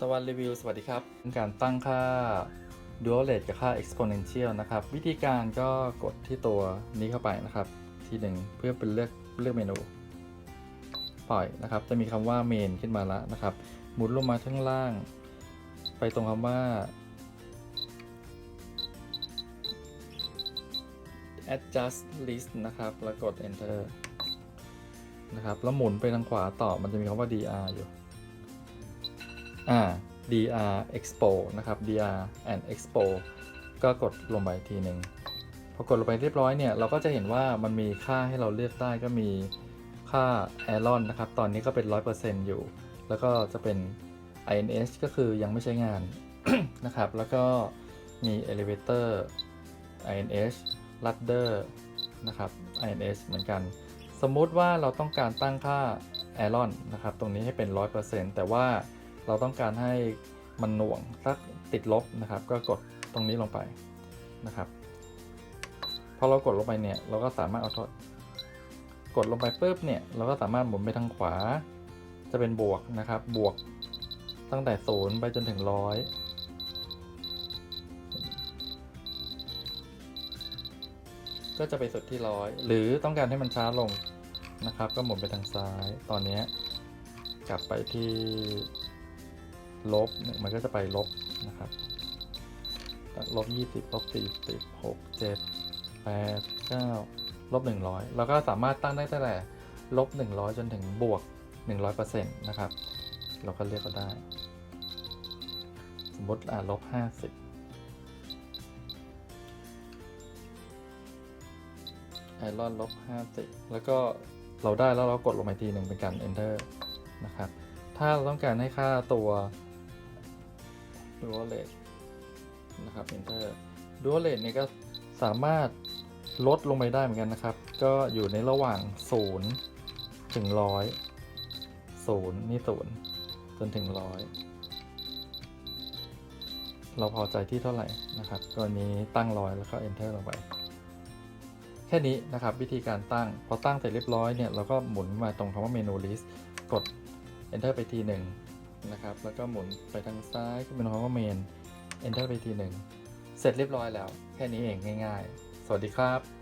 ตะวันรีวิวสวัสดีครับการตั้งค่า dual rate กับค่า exponential นะครับ วิธีการก็กดที่ตัวนี้เข้าไปนะครับ ทีหนึ่งเพื่อเป็นเลือกเลือกเมนู ปล่อยนะครับ จะมีคำว่า main ขึ้นมาแล้วนะครับ หมุนลงมาข้างล่าง ไปตรงคำว่า adjust list นะครับ แล้วกด enter นะครับ แล้วหมุนไปทางขวาต่อ มันจะมีคำว่า dr อยู่ อ่า dr expo นะครับ dr and expo ก็กดลงไปทีหนึ่งพอกดลงไปเรียบร้อยเนี่ย เราก็จะเห็นว่ามันมีค่าให้เราเลือกได้ก็มีค่า Aaron นะครับ ตอนนี้ก็เป็น 100%อยู่ แล้วก็จะเป็น INS ก็คือยังไม่ใช้งานนะครับ แล้วก็มี elevator INS ladder นะครับ INS เหมือนกัน สมมุติว่าเราต้องการตั้งค่า Aaron นะครับ ตรงนี้ให้เป็น 100%แต่ว่า เราต้องการให้มันหน่วงสักติดลบนะครับ ก็กดตรงนี้ลงไปนะครับพอเรากดลงไปเนี่ยเราก็สามารถเอาทษกดลงไปปุ๊บเนี่ยเราก็สามารถหมุนไปทางขวา จะเป็นบวกนะครับ บวกตั้งแต่ศูนย์ไปจนถึงร้อยก็จะไปสุดที่ร้อยหรือต้องการให้มันช้าลงนะครับ ก็หมุนไปทางซ้ายตอนนี้กลับไปที่ ลบเนี่ยมันก็จะไปลบนะครับลบยี่สิบลบสี่สิบหกเจ็ดแปดเก้าลบหนึ่งร้อยเราก็สามารถตั้งได้ตั้งแต่ลบหนึ่งร้อยจนถึงบวกหนึ่งร้อยเปอร์เซ็นต์นะครับ เราก็เลือกก็ได้ สมมติอ่าลบห้าสิบไอรอนลบห้าสิบแล้วก็เราได้แล้วเรากดลงไปทีหนึ่งเป็นการ enter นะครับ ถ้าเราต้องการให้ค่าตัว dual rate นะครับ enter dual rate เนี่ยก็สามารถลดลงไปได้เหมือนกันนะครับ ก็อยู่ในระหว่าง 0 ถึง 100 0 นี่ 0 จนถึง 100 เราพอใจที่เท่าไหร่นะครับตัวนี้ตั้งร้อยแล้วก็ enter ลงไป แค่นี้นะครับวิธีการตั้ง พอตั้งเสร็จเรียบร้อยเนี่ยเราก็หมุนมาตรงคำว่า menu list กด enter ไปทีหนึ่ง นะครับ แล้วก็หมุนไปทางซ้ายก็เป็นคำว่า main enter ไปทีหนึ่ง เสร็จเรียบร้อยแล้ว แค่นี้เองง่าย ๆ สวัสดีครับ